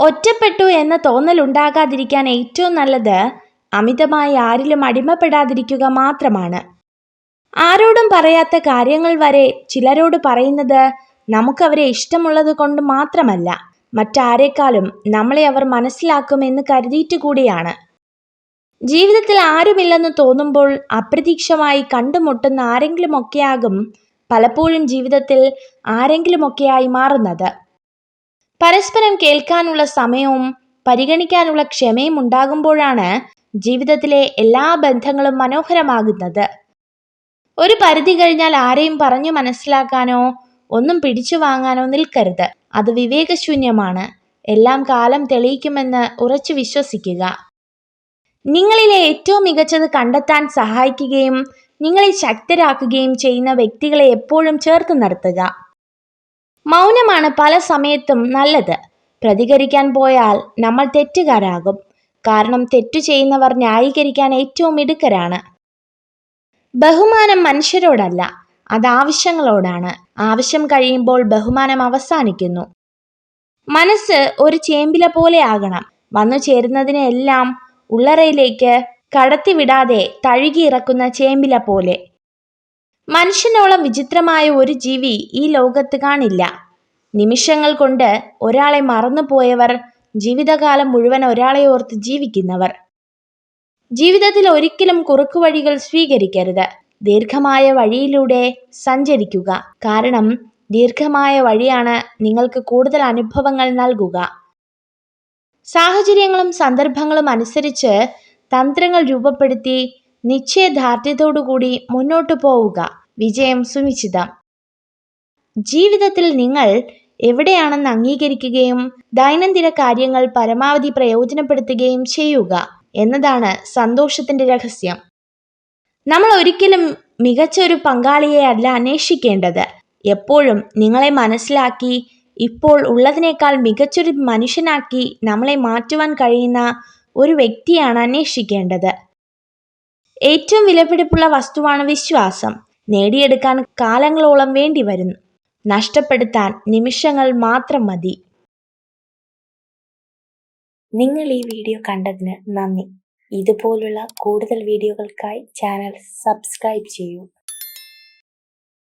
ഒറ്റപ്പെട്ടു എന്ന തോന്നലുണ്ടാകാതിരിക്കാൻ ഏറ്റവും നല്ലത് അമിതമായി ആരിലും അടിമപ്പെടാതിരിക്കുക മാത്രമാണ്. ആരോടും പറയാത്ത കാര്യങ്ങൾ വരെ ചിലരോട് പറയുന്നത് നമുക്കവരെ ഇഷ്ടമുള്ളത് കൊണ്ട് മാത്രമല്ല മറ്റാരേക്കാളും നമ്മളെ അവർ മനസ്സിലാക്കുമെന്ന് കരുതിയിട്ട് കൂടിയാണ്. ജീവിതത്തിൽ ആരുമില്ലെന്ന് തോന്നുമ്പോൾ അപ്രതീക്ഷമായി കണ്ടുമുട്ടുന്ന ആരെങ്കിലുമൊക്കെയാകും പലപ്പോഴും ജീവിതത്തിൽ ആരെങ്കിലുമൊക്കെയായി മാറുന്നത്. പരസ്പരം കേൾക്കാനുള്ള സമയവും പരിഗണിക്കാനുള്ള ക്ഷമയും ഉണ്ടാകുമ്പോഴാണ് ജീവിതത്തിലെ എല്ലാ ബന്ധങ്ങളും മനോഹരമാകുന്നത്. ഒരു പരിധി കഴിഞ്ഞാൽ ആരെയും പറഞ്ഞു മനസ്സിലാക്കാനോ ഒന്നും പിടിച്ചു വാങ്ങാനോ നിൽക്കരുത്. അത് വിവേകശൂന്യമാണ്. എല്ലാം കാലം തെളിയിക്കുമെന്ന് ഉറച്ചു വിശ്വസിക്കുക. നിങ്ങളിലെ ഏറ്റവും മികച്ചത് കണ്ടെത്താൻ സഹായിക്കുകയും നിങ്ങളെ ശക്തരാക്കുകയും ചെയ്യുന്ന വ്യക്തികളെ എപ്പോഴും ചേർത്ത് നിർത്തുക. മൗനമാണ് പല സമയത്തും നല്ലത്. പ്രതികരിക്കാൻ പോയാൽ നമ്മൾ തെറ്റുകാരാകും. കാരണം തെറ്റു ചെയ്യുന്നവർ ന്യായീകരിക്കാൻ ഏറ്റവും മിടുക്കരാണ്. ബഹുമാനം മനുഷ്യരോടല്ല അത് ആവശ്യങ്ങളോടാണ്. ആവശ്യം കഴിയുമ്പോൾ ബഹുമാനം അവസാനിക്കുന്നു. മനസ്സ് ഒരു ചേമ്പില പോലെ ആകണം. വന്നു ചേരുന്നതിനെല്ലാം ഉള്ളറയിലേക്ക് കടത്തിവിടാതെ തഴുകിയിറക്കുന്ന ചേമ്പില പോലെ. മനുഷ്യനോളം വിചിത്രമായ ഒരു ജീവി ഈ ലോകത്ത് കാണില്ല. നിമിഷങ്ങൾ കൊണ്ട് ഒരാളെ മറന്നുപോയവർ ജീവിതകാലം മുഴുവൻ ഒരാളെ ഓർത്ത് ജീവിക്കുന്നവർ. ജീവിതത്തിൽ ഒരിക്കലും കുറുക്കുവഴികൾ സ്വീകരിക്കരുത്. ദീർഘമായ വഴിയിലൂടെ സഞ്ചരിക്കുക. കാരണം ദീർഘമായ വഴിയാണ് നിങ്ങൾക്ക് കൂടുതൽ അനുഭവങ്ങൾ നൽകുക. സാഹചര്യങ്ങളും സന്ദർഭങ്ങളും അനുസരിച്ച് തന്ത്രങ്ങൾ രൂപപ്പെടുത്തി നിശ്ചയദാർഢ്യത്തോടുകൂടി മുന്നോട്ടു പോവുക. വിജയം സുനിശ്ചിതം. ജീവിതത്തിൽ നിങ്ങൾ എവിടെയാണെന്ന് അംഗീകരിക്കുകയും ദൈനംദിന കാര്യങ്ങൾ പരമാവധി പ്രയോജനപ്പെടുത്തുകയും ചെയ്യുക എന്നതാണ് സന്തോഷത്തിന്റെ രഹസ്യം. നമ്മൾ ഒരിക്കലും മികച്ച ഒരു പങ്കാളിയെ അല്ല അന്വേഷിക്കേണ്ടത്. എപ്പോഴും നിങ്ങളെ മനസ്സിലാക്കി ഇപ്പോൾ ഉള്ളതിനേക്കാൾ മികച്ചൊരു മനുഷ്യനാക്കി നമ്മളെ മാറ്റുവാൻ കഴിയുന്ന ഒരു വ്യക്തിയാണ് അന്വേഷിക്കേണ്ടത്. ഏറ്റവും വിലപിടിപ്പുള്ള വസ്തുവാണ് വിശ്വാസം. നേടിയെടുക്കാൻ കാലങ്ങളോളം വേണ്ടി വരുന്നു. നഷ്ടപ്പെടുത്താൻ നിമിഷങ്ങൾ മാത്രം മതി. നിങ്ങൾ ഈ വീഡിയോ കണ്ടതിന് നന്ദി. ഇതുപോലുള്ള കൂടുതൽ വീഡിയോകൾക്കായി ചാനൽ സബ്സ്ക്രൈബ് ചെയ്യൂ.